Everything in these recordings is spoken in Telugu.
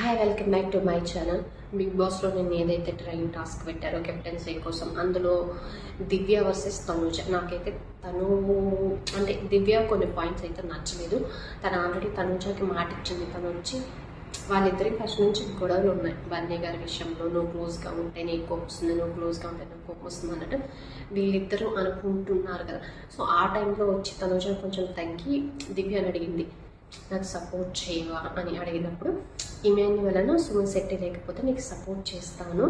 Hi welcome back to my channel big బాస్లో నేను ఏదైతే ట్రైన్ టాస్క్ పెట్టారో కెప్టెన్సీ కోసం అందులో దివ్య వర్సెస్ తనుజ. నాకైతే తను అంటే దివ్య కొన్ని పాయింట్స్ అయితే నచ్చలేదు. తను ఆల్రెడీ తనుజకి మాట ఇచ్చింది. తను వచ్చి వాళ్ళిద్దరికి ఫస్ట్ నుంచి గొడవలు ఉన్నాయి. బన్నీ గారి విషయంలో నువ్వు క్లోజ్గా ఉంటే నీకు కోపం వస్తుంది నువ్వు క్లోజ్గా ఉంటే నాకు కోపం వస్తుంది అన్నట్టు వీళ్ళిద్దరూ అనుకుంటున్నారు కదా. సో ఆ టైంలో వచ్చి తనుజ కొంచెం తగ్గి దివ్య అని అడిగింది. నాకు సపోర్ట్ చేయవా అని అడిగినప్పుడు ఇమాన్యువలను సుమన్ శెట్టి లేకపోతే నీకు సపోర్ట్ చేస్తాను.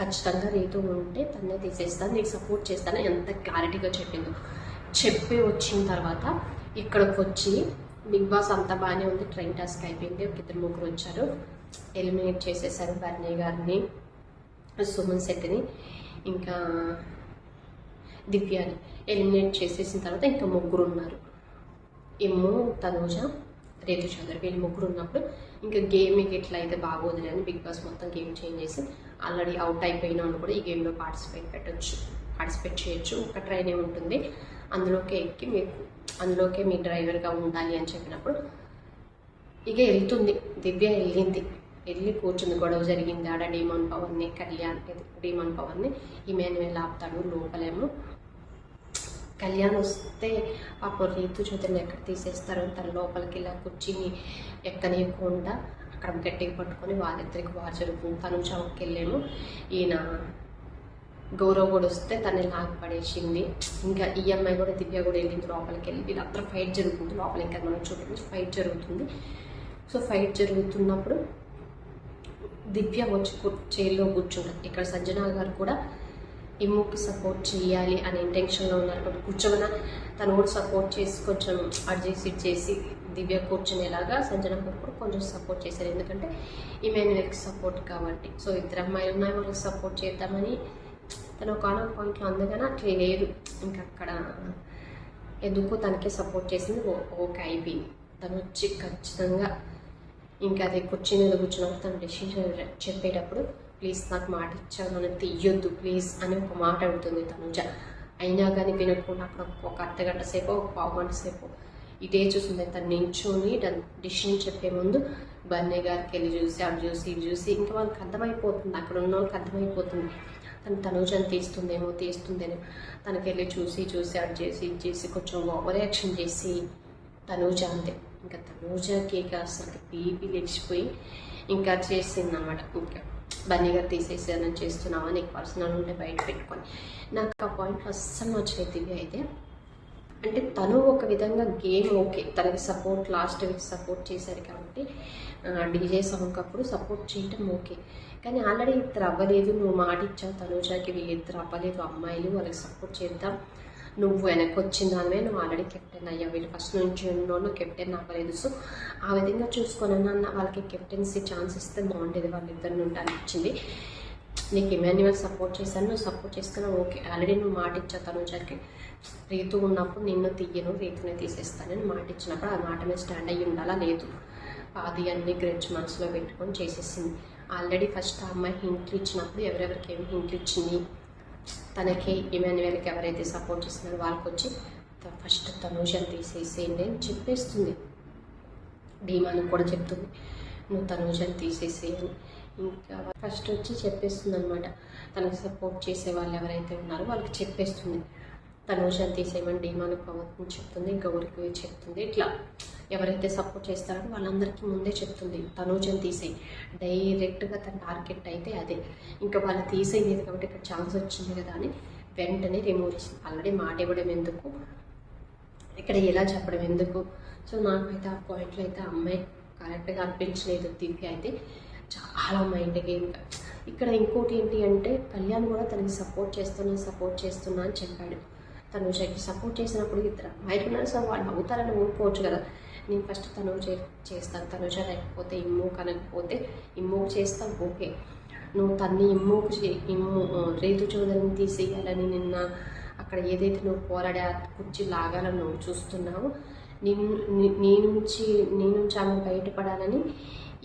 ఖచ్చితంగా రీతు ఉంటే తన్నే తీసేస్తాను నీకు సపోర్ట్ చేస్తాను ఎంత క్లారిటీగా చెప్పిందో. చెప్పి వచ్చిన తర్వాత ఇక్కడికి వచ్చి బిగ్ బాస్ అంతా బాగానే ఉంది. ట్రైన్ టాస్క్ అయిపోయింది. ఒక ఇద్దరు ముగ్గురు వచ్చారు. ఎలిమినేట్ చేసేసారు బర్నీ గారిని సుమన్ శెట్టిని ఇంకా దివ్యాని ఎలిమినేట్ చేసేసిన తర్వాత ఇంకా ముగ్గురు ఉన్నారు. ఏమో తనూజ రేపు చంద్ర వీళ్ళు ముగ్గురు ఉన్నప్పుడు ఇంకా గేమ్ మీకు ఎట్లా అయితే బాగోదులే అని బిగ్ బాస్ మొత్తం గేమ్ చేంజ్ చేసి ఆల్రెడీ అవుట్ అయిపోయిన వాళ్ళు కూడా ఈ గేమ్లో పార్టిసిపేట్ పెట్టచ్చు. పార్టిసిపేట్ చేయొచ్చు. ఒక ట్రైనే ఉంటుంది. అందులోకే ఎక్కి మీకు అందులోకే మీ డ్రైవర్గా ఉండాలి అని చెప్పినప్పుడు ఇక వెళ్తుంది. దివ్య వెళ్ళింది. వెళ్ళి కూర్చుంది. గొడవ జరిగింది. ఆడ డీమాన్ పవర్ని కళ్యాణ్ డీమాన్ పవర్ని వెళ్ళి ఆపుతాడు. లోపలేమో కళ్యాణ్ వస్తే పాపం రీతు చౌదరిని ఎక్కడ తీసేస్తారో? తన లోపలికి ఇలా కూర్చుని ఎక్కనివ్వకుండా అక్కడ గట్టిగా పట్టుకొని వాళ్ళిద్దరికి వారు జరుగుతుంది తను చౌక్కి వెళ్ళాము ఈయన గౌరవ్ కూడా వస్తే తనని లాగి పడేసింది. ఇంకా ఈఎంఐ కూడా దివ్య కూడా వెళ్ళింది లోపలికి వెళ్ళి. వీళ్ళందరూ ఫైట్ జరుగుతుంది. లోపలికి ఇంకా మనం చూపించి ఫైట్ జరుగుతుంది. సో ఫైట్ జరుగుతున్నప్పుడు దివ్య వచ్చి చైర్లో కూర్చుంటారు ఇక్కడ సజ్జన గారు కూడా ఇమ్ముకి సపోర్ట్ చేయాలి అనే ఇంటెన్షన్లో ఉన్నారు బట్ కూర్చోమన తను కూడా సపోర్ట్ చేసి కొంచెం అడ్జస్ట్ చేసి చేసి దివ్య కూర్చునేలాగా సంజన కూడా కొంచెం సపోర్ట్ చేశారు. ఎందుకంటే ఇమాన్యుయల్కి సపోర్ట్ కాబట్టి. సో ఇద్దరు అమ్మాయిలు ఉన్నాయి వాళ్ళకి సపోర్ట్ చేద్దామని తను ఒక ఆనో పాయింట్లో అందుకని అట్లా లేదు. ఇంకా అక్కడ ఎందుకు తనకే సపోర్ట్ చేసింది ఓ- ఓకే అయిపోయింది. తను వచ్చి ఖచ్చితంగా ఇంకా అది కుర్చీ మీద కూర్చున్నప్పుడు తను డెసిషన్ చెప్పేటప్పుడు ప్లీజ్ నాకు మాట ఇచ్చాను నన్ను తీయొద్దు ప్లీజ్ అని ఒక మాట అడుగుతుంది తనుజ. అయినా కానీ వినకుండా అక్కడ ఒక అర్ధగంట సేపు ఒక పావు గంట సేపు ఇదే చూస్తుంది తను నించుని డిసిషన్ చెప్పే ముందు బన్నీ గారికి వెళ్ళి చూసి అటు చూసి ఇటు చూసి ఇంకా వాళ్ళకి అర్థమైపోతుంది. అక్కడ ఉన్న వాళ్ళకి అర్థమైపోతుంది. తను తనుజను తీస్తుందేమో తీస్తుందేమో. తనకి వెళ్ళి చూసి చూసి అటు చేసి ఇది చేసి కొంచెం ఓవర్ యాక్షన్ చేసి తనూజ అంతే. ఇంకా తనూజకి కేక్ అసలు బీపీ లేచిపోయి ఇంకా చేసింది అనమాట ఇంకా బన్నీ గారు తీసేసానని చేస్తున్నావా? నీకు పర్సనల్ ఉంటే బయట పెట్టుకొని. నాకు ఆ పాయింట్ అస్సలు నచ్చలేదు దివ్య అయితే. అంటే తను ఒక విధంగా గేమ్ ఓకే తనకి సపోర్ట్ లాస్ట్ వీక్ సపోర్ట్ చేశారు కాబట్టి డీజే సాంగ్ అప్పుడు సపోర్ట్ చేయటం ఓకే కానీ ఆల్రెడీ ఇద్దరు అవ్వలేదు నువ్వు మాట ఇచ్చావు తనుజాకి వీళ్ళిద్దరు అవ్వలేదు. అమ్మాయిలు వాళ్ళకి సపోర్ట్ చేద్దాం. నువ్వు వెనక్కి వచ్చిన దానివే నువ్వు ఆల్రెడీ కెప్టెన్ అయ్యా వీళ్ళు ఫస్ట్ నుంచి ఉన్నోళ్ళు కెప్టెన్ అవ్వలేదు. సో ఆ విధంగా చూసుకొని అన్న వాళ్ళకి కెప్టెన్సీ ఛాన్స్ ఇస్తే బాగుండేది. వాళ్ళిద్దరి నుండి అనిపించింది నీకు ఇమాన్యువల్ సపోర్ట్ చేశాను. నువ్వు సపోర్ట్ చేస్తున్నావు ఓకే. ఆల్రెడీ నువ్వు మాట ఇచ్చావు తనుజాకి రీతు ఉన్నప్పుడు నిన్ను తీయను రీతుని తీసేస్తానని మాట ఇచ్చినప్పుడు ఆ మాట మీద స్టాండ్ అయ్యి ఉండాలా? లేదు. అది అన్ని గ్రెడ్జ్ మనసులో పెట్టుకొని చేసేసింది. ఆల్రెడీ ఫస్ట్ ఆ అమ్మాయి హింట్లు ఇచ్చినప్పుడు ఎవరెవరికి ఏమి హింట్లు ఇచ్చింది? తనకి ఇమాన్యువల్కి ఎవరైతే సపోర్ట్ చేస్తున్నారో వాళ్ళకి వచ్చి ఫస్ట్ తనుషని తీసేసేయండి అని చెప్పేస్తుంది. ధీమాను కూడా చెప్తుంది నువ్వు తనుజని తీసేసేయని ఇంకా ఫస్ట్ వచ్చి చెప్పేస్తుంది అనమాట తనకి సపోర్ట్ చేసే వాళ్ళు ఎవరైతే ఉన్నారో వాళ్ళకి చెప్పేస్తుంది. తనుజని తీసేయమని డీమాను పవన్ చెప్తుంది గౌరికి చెప్తుంది ఇట్లా. ఎవరైతే సపోర్ట్ చేస్తారో వాళ్ళందరికీ ముందే చెప్తుంది తనుజని తీసేయి. డైరెక్ట్గా తన టార్గెట్ అయితే అదే. ఇంకా వాళ్ళు తీసేయలేదు కాబట్టి ఇక్కడ ఛాన్స్ వచ్చింది కదా అని వెంటనే రిమూవ్ చేసింది. ఆల్రెడీ మాట ఇవ్వడం ఎందుకు? ఇక్కడ ఎలా చెప్పడం ఎందుకు? సో నాకైతే ఆ పాయింట్లో అయితే అమ్మాయి కరెక్ట్గా అనిపించలేదు. దివ్య అయితే చాలా మైండ్ ఇంకా ఇక్కడ ఇంకోటి ఏంటి అంటే కళ్యాణ్ కూడా తనకి సపోర్ట్ చేస్తున్నా సపోర్ట్ చేస్తున్నా అని చెప్పాడు. తనుజకి సపోర్ట్ చేసినప్పుడు ఇద్దరు అమ్మాయిలు ఉన్నారు. సో వాళ్ళు అవుతారని ఊరుకోవచ్చు కదా. నేను ఫస్ట్ తను చే చేస్తాను. తనుజ లేకపోతే ఇమ్ము కనకపోతే ఇమ్ము చేస్తాం. ఓకే. నువ్వు తన్ని ఇమ్ముకు చే- ఇమ్ము రేతు చౌదరిని తీసేయాలని నిన్న అక్కడ ఏదైతే నువ్వు పోరాడే ఆ కుర్చీ లాగాలని నువ్వు చూస్తున్నావు నేను నీ- నుంచి నీ నుంచి ఆమె బయటపడాలని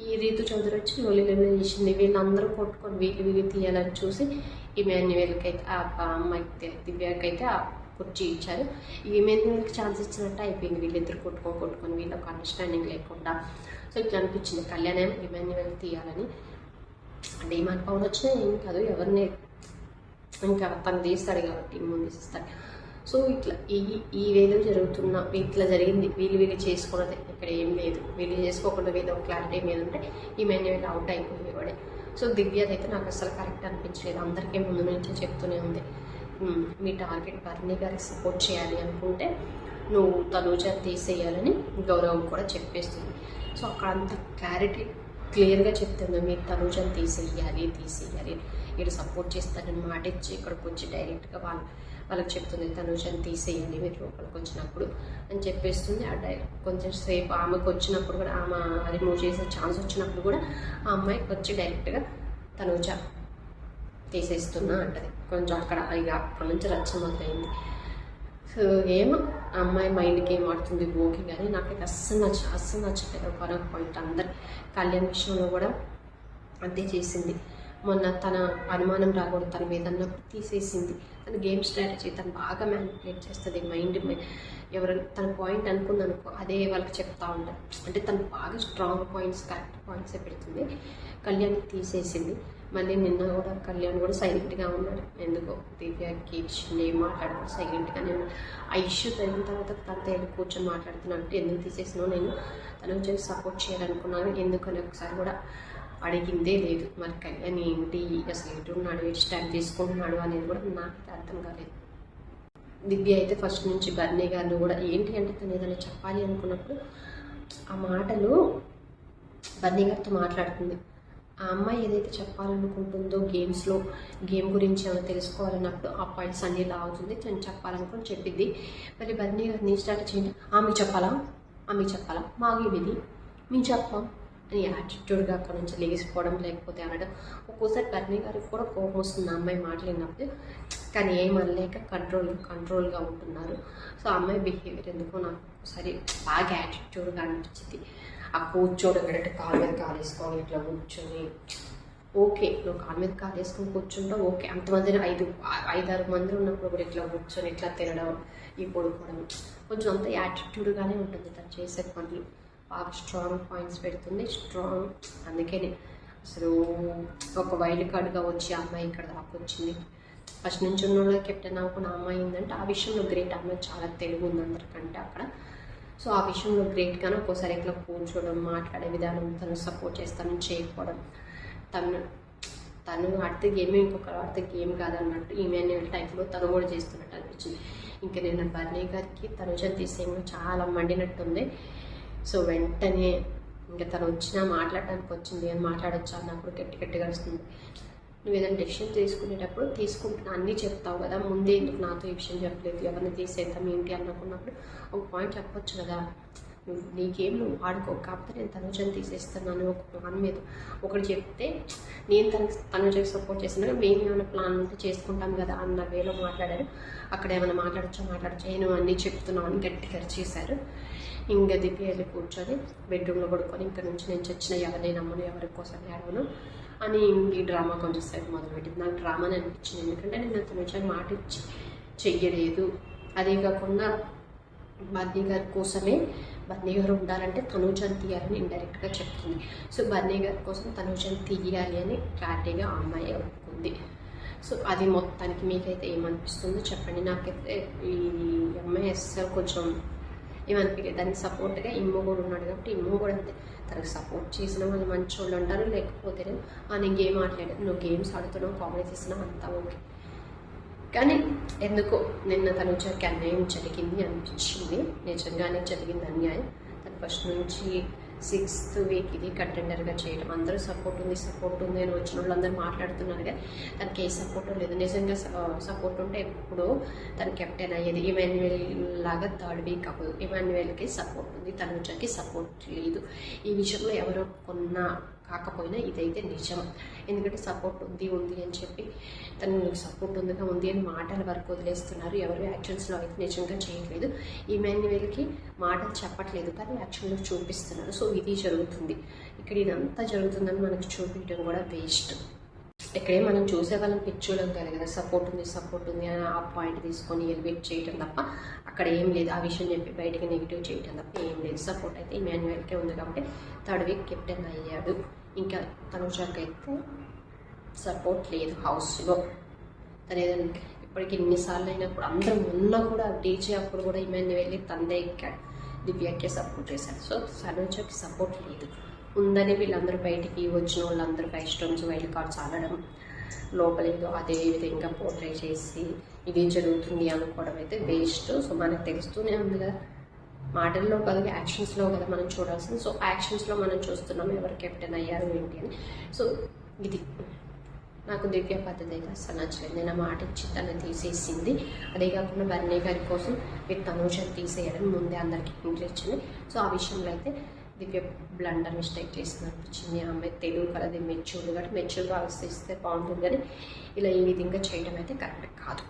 ఈ రీతు చౌదరి వచ్చి లొలి లొలి చేసింది. వీళ్ళందరూ కొట్టుకొని వీళ్ళు వీళ్ళు తీయాలని చూసి ఇమాన్యువల్కి అయితే ఆ ఆ అమ్మాయికి దివ్యాకైతే అయితే కుర్చీ ఇచ్చారు. ఈమెన్కి ఛాన్స్ ఇచ్చినట్టు అయిపోయింది. వీళ్ళిద్దరు కొట్టుకొని కొట్టుకొని వీళ్ళకి అండర్స్టాండింగ్ లేకుండా. సో ఇట్లా అనిపించింది. కళ్యాణం ఇమాన్యువల్ తీయాలని. అంటే ఏమని పౌన్ వచ్చినా ఏం కాదు. ఎవరిని ఇంకా తను తీస్తాడు కాబట్టి ముందు తీస్తాడు. సో ఇట్లా ఈ ఈ వేలో జరుగుతున్న ఇట్లా జరిగింది. వీళ్ళు వీళ్ళు చేసుకున్నది ఇక్కడ ఏం లేదు. వీళ్ళు చేసుకోకుండా వీళ్ళు క్లారిటీ మీద ఉంటే ఈ మెన్యూల్ అవుట్ అయిపోయేవాడే. సో దివ్యది అయితే నాకు అసలు కరెక్ట్ అనిపించలేదు. అందరికీ ముందు నుంచే చెప్తూనే ఉంది. మీ టార్గెట్ బర్నీ గారికి సపోర్ట్ చేయాలి అనుకుంటే నువ్వు తనూజ తీసేయాలని గౌరవం కూడా చెప్పేస్తుంది. సో అక్కడ అంత క్లారిటీ క్లియర్గా చెప్తుంది. మీరు తనూజను తీసేయాలి తీసేయాలి. ఇక్కడ సపోర్ట్ చేస్తానని మాట ఇచ్చి ఇక్కడికి వచ్చి డైరెక్ట్గా వాళ్ళు వాళ్ళకి చెప్తుంది తనూజను తీసేయాలి మీరు లోపలికి వచ్చినప్పుడు అని చెప్పేస్తుంది. ఆ డై కొంచెం సేపు ఆమెకు వచ్చినప్పుడు కూడా ఆమె రిమూవ్ చేసే ఛాన్స్ వచ్చినప్పుడు కూడా ఆ అమ్మాయికి వచ్చి డైరెక్ట్గా తనూజ తీసేస్తున్నా అంటది. కొంచెం అక్కడ ఇక అక్కడి నుంచి రచ్చ మొదలైంది సో ఏమో అమ్మాయి మైండ్కి ఏం ఆడుతుంది ఓకే కానీ నాకైతే అస్సలు నచ్చ అస్సలు నచ్చలేదు ఒక పాయింట్ అందరు కళ్యాణ్ విషయంలో కూడా అంతే చేసింది. మొన్న తన అనుమానం రాకూడదు తన మీద అన్నప్పుడు తీసేసింది. తన గేమ్ స్ట్రాటజీ తను బాగా మ్యానిపులేట్ చేస్తుంది మైండ్ ఎవరు తన పాయింట్ అనుకుంది అనుకో అదే వాళ్ళకి చెప్తా ఉంటారు. అంటే తను బాగా స్ట్రాంగ్ పాయింట్స్ కరెక్ట్ పాయింట్సే పెడుతుంది. కళ్యాణ్కి తీసేసింది. మళ్ళీ నిన్న కూడా కళ్యాణ్ కూడా సైలెంట్గా ఉన్నాడు. ఎందుకో దివ్యాకి ఇచ్చింది ఏం మాట్లాడుకో సైలెంట్గానే నేను ఆ ఇష్యూ జరిగిన తర్వాత తనతో వెళ్ళి కూర్చొని మాట్లాడుతున్నట్టు ఎందుకు తీసేసినా నేను? తను చేసి సపోర్ట్ చేయాలనుకున్నాను. ఎందుకని ఒకసారి కూడా అడిగిందే లేదు. మరి కళ్యాణ్ ఏంటి? అసలు ఎటు ఉన్నాడు? ఎటు స్టాండ్ తీసుకుంటున్నాడు అనేది కూడా నాకు అర్థం కాలేదు. దివ్య అయితే ఫస్ట్ నుంచి బర్నీ గారు కూడా ఏంటి అంటే తను ఏదైనా చెప్పాలి అనుకున్నప్పుడు ఆ మాటలు బర్నీ గారితో మాట్లాడుతుంది. ఆ అమ్మాయి ఏదైతే చెప్పాలనుకుంటుందో గేమ్స్లో గేమ్ గురించి ఏమైనా తెలుసుకోవాలన్నప్పుడు ఆ పాయింట్స్ అన్నీ లాగుతుంది తను చెప్పాలనుకుని చెప్పింది. మరి బర్నీ గారు నీ స్టార్ట్ చేయండి. ఆమె చెప్పాలా? ఆమె చెప్పాలా? విని మేము చెప్పాం అని యాటిట్యూడ్గా అక్కడ నుంచి లేచిపోవడం లేకపోతే అనడం. ఒక్కోసారి బర్నీ గారికి కూడా కోపం వస్తుంది ఆ అమ్మాయి మాట్లాడినప్పుడు కానీ ఏం అనలేక కంట్రోల్ కంట్రోల్గా ఉంటున్నారు. సో అమ్మాయి బిహేవియర్ ఎందుకో నాకు ఒకసారి బాగా యాటిట్యూడ్గా అనిపించింది. ఆ కూర్చోడు ఎక్కడంటే కాలు మీద కాలు వేసుకొని ఇట్లా కూర్చొని. ఓకే నువ్వు కాలు మీద కాలు వేసుకొని కూర్చుంటావు ఓకే. అంతమంది ఐదు ఐదారు మంది ఉన్నప్పుడు కూడా ఇట్లా కూర్చొని ఇట్లా తినడం ఈ పడుకోవడం. కొంచెం అంత యాటిట్యూడ్గానే ఉంటుంది తను చేసే పనులు. బాగా స్ట్రాంగ్ పాయింట్స్ పెడుతుంది. స్ట్రాంగ్ అందుకనే అసలు ఒక వైల్డ్ కార్డ్గా వచ్చి ఆ అమ్మాయి ఇక్కడ దాకా వచ్చింది. ఫస్ట్ నుంచి ఉన్న వాళ్ళకి కెప్టెన్ అవ్వకుండా అమ్మాయి ఉందంటే ఆ విషయంలో గ్రేట్ అమ్మాయి చాలా తెలుగు ఉంది అందరికంటే అక్కడ. సో ఆ విషయంలో గ్రేట్గానే ఒక్కోసారి ఇట్లా కూర్చోవడం మాట్లాడే విధానం తను సపోర్ట్ చేస్తాను చేయకపోవడం తను తను ఆడితే గేమే ఇంకొక ఆడితే గేమ్ కాదన్నట్టు ఈమెన్యుల్ టైప్లో తను కూడా చేస్తున్నట్టు అనిపించింది. ఇంకా నేను బర్నీ గారికి తను తీసేయంగా చాలా మండినట్టుంది. సో వెంటనే ఇంకా తను వచ్చినా మాట్లాడడానికి వచ్చింది అని మాట్లాడొచ్చు అన్నప్పుడు గట్టి గట్టిగా వస్తుంది నువ్వు ఏదైనా డెసిషన్ తీసుకునేటప్పుడు తీసుకుంటున్నా అన్నీ చెప్తావు కదా ముందే ఎందుకు నాతో ఈ విషయం చెప్పలేదు ఎవరిని తీసేద్దాం ఏంటి అనుకున్నప్పుడు ఒక పాయింట్ చెప్పొచ్చు కదా. నువ్వు నీకేం నువ్వు వాడుకో. కాకపోతే నేను తనుజని తీసేస్తున్నాను ఒక ప్లాన్ మీద. ఒకటి చెప్తే నేను తను తనుజకి సపోర్ట్ చేసిన మేము ఏమైనా ప్లాన్ ఉంటే చేసుకుంటాం కదా అన్న వేలో మాట్లాడారు. అక్కడ ఏమైనా మాట్లాడచ్చా మాట్లాడచ్చా నేను అన్నీ చెప్తున్నాను అని గట్టిగా చేశారు ఇంకా దిప్పి వెళ్ళి కూర్చొని బెడ్రూమ్లో పడుకొని ఇక్కడ నుంచి నేను చచ్చిన ఎవరిని నమ్మను ఎవరి కోసం ఏడవను. అని ఈ డ్రామా కొంచెం సేపు మొదలుపెట్టింది. నాకు డ్రామా అనిపించింది. ఎందుకంటే నేను అతను వచ్చాక మాట ఇచ్చి చెయ్యలేదు. అదే కాకుండా బర్నీ గారి కోసమే బన్నీ గారు ఉండాలంటే తనూజన్ తీయాలని ఇండైరెక్ట్గా చెప్తుంది. సో బన్నీ గారి కోసం తనూజన్ తీయాలి అని క్లారిటీగా అమ్మాయి ఒప్పుకుంది. సో అది మొత్తానికి మీకైతే ఏమనిపిస్తుందో చెప్పండి. నాకైతే ఈ అమ్మాయి అస్సలు కొంచెం ఏమనిపించలేదు దానికి సపోర్ట్గా ఇమ్మ కూడా ఉన్నాడు కాబట్టి ఇమ్మ కూడా అంతే. తనకు సపోర్ట్ చేసిన వాళ్ళు మంచి వాళ్ళు ఉంటారు లేకపోతే ఆ నేను గేమ్ ఆడలేదు నువ్వు గేమ్స్ ఆడుతున్నావు కామెడీ చేసినావు అంతా ఓకే. కానీ ఎందుకో నిన్న తను వచ్చాక అన్యాయం జరిగింది అనిపించింది. నిజంగానే జరిగింది అన్యాయం. తను ఫస్ట్ నుంచి సిక్స్త్ వీక్ ఇది కంటెండర్గా చేయడం అందరూ సపోర్ట్ ఉంది సపోర్ట్ ఉంది అని వచ్చిన వాళ్ళందరూ మాట్లాడుతున్నారు కదా. తనకి ఏ సపోర్ట్ లేదు. నిజంగా సపోర్ట్ ఉంటే ఎప్పుడో తను కెప్టెన్ అయ్యేది. ఇమాన్యువల్ లాగా థర్డ్ వీక్ అవ్వదు. ఇమాన్యువల్కి సపోర్ట్ ఉంది. తనుజకి సపోర్ట్ లేదు. ఈ విషయంలో ఎవరో కొన్నా కాకపోయినా ఇదైతే నిజం. ఎందుకంటే సపోర్ట్ ఉంది ఉంది అని చెప్పి తను సపోర్ట్ ఉందిగా ఉంది అని మాటల వరకు వదిలేస్తున్నారు. ఎవరు యాక్షన్స్లో అయితే నిజంగా చేయట్లేదు. ఈ మాన్యువల్కి మాటలు చెప్పట్లేదు కానీ యాక్షన్లో చూపిస్తున్నారు. సో ఇది జరుగుతుంది. ఇక్కడ ఇదంతా జరుగుతుందని మనకు చూపించడం కూడా వేస్ట్ ఇక్కడే మనం చూసే వాళ్ళం పిచ్చోళ్ళం కాదు కదా సపోర్ట్ ఉంది సపోర్ట్ ఉంది అని ఆ పాయింట్ తీసుకొని ఎలివేట్ చేయటం తప్ప అక్కడ ఏం లేదు. ఆ విషయం చెప్పి బయటకి నెగిటివ్ చేయటం తప్ప ఏం లేదు. సపోర్ట్ అయితే ఇమాన్యువల్కే ఉంది కాబట్టి థర్డ్ వీక్ కెప్టెన్ అయ్యాడు. ఇంకా తనుషాకి అయితే సపోర్ట్ లేదు హౌస్లో తను ఏదైనా ఇప్పటికి ఎన్నిసార్లు అయినప్పుడు అందరం ఉన్నా కూడా డీజే అప్పుడు కూడా ఇమాన్యువల్ని తందే ఎక్కాడు. దివ్యకే సపోర్ట్ చేశాడు. సో సరోజకి సపోర్ట్ లేదు. ఉందని వీళ్ళందరూ బయటికి వచ్చిన వాళ్ళందరూ ఫైవ్ స్టోన్స్ వైల్డ్ కార్డ్స్ ఆడడం లోపలేదో అదే విధంగా పోర్ట్రే చేసి ఇది జరుగుతుంది అనుకోవడం అయితే వేస్ట్ సో మనకు తెలుస్తూనే ఉంది కదా. మాటల్లో కాదు యాక్షన్స్లో కదా మనం చూడాల్సింది. సో యాక్షన్స్లో మనం చూస్తున్నాం ఎవరు కెప్టెన్ అయ్యారు ఏంటి అని. సో ఇది నాకు దివ్య పద్ధతి అయితే అసలు నచ్చలేదు. నేను మాట ఇచ్చి తను తీసేసింది. అదే కాకుండా బర్నీ గారి కోసం మీరు తనూజని తీసేయడం ముందే అందరికీ ఇంట్రెస్ట్ ఇచ్చింది సో ఆ విషయంలో అయితే దివ్య బ్లండర్ మిస్టేక్ చేసింది అనిపించింది ఆమె తెలుగు కలది మెచ్యూర్డ్ కాబట్టి మెచ్యూర్గా ఆలోచిస్తే బాగుంటుంది కానీ ఇలా ఈ విధంగా చేయడం అయితే కరెక్ట్ కాదు.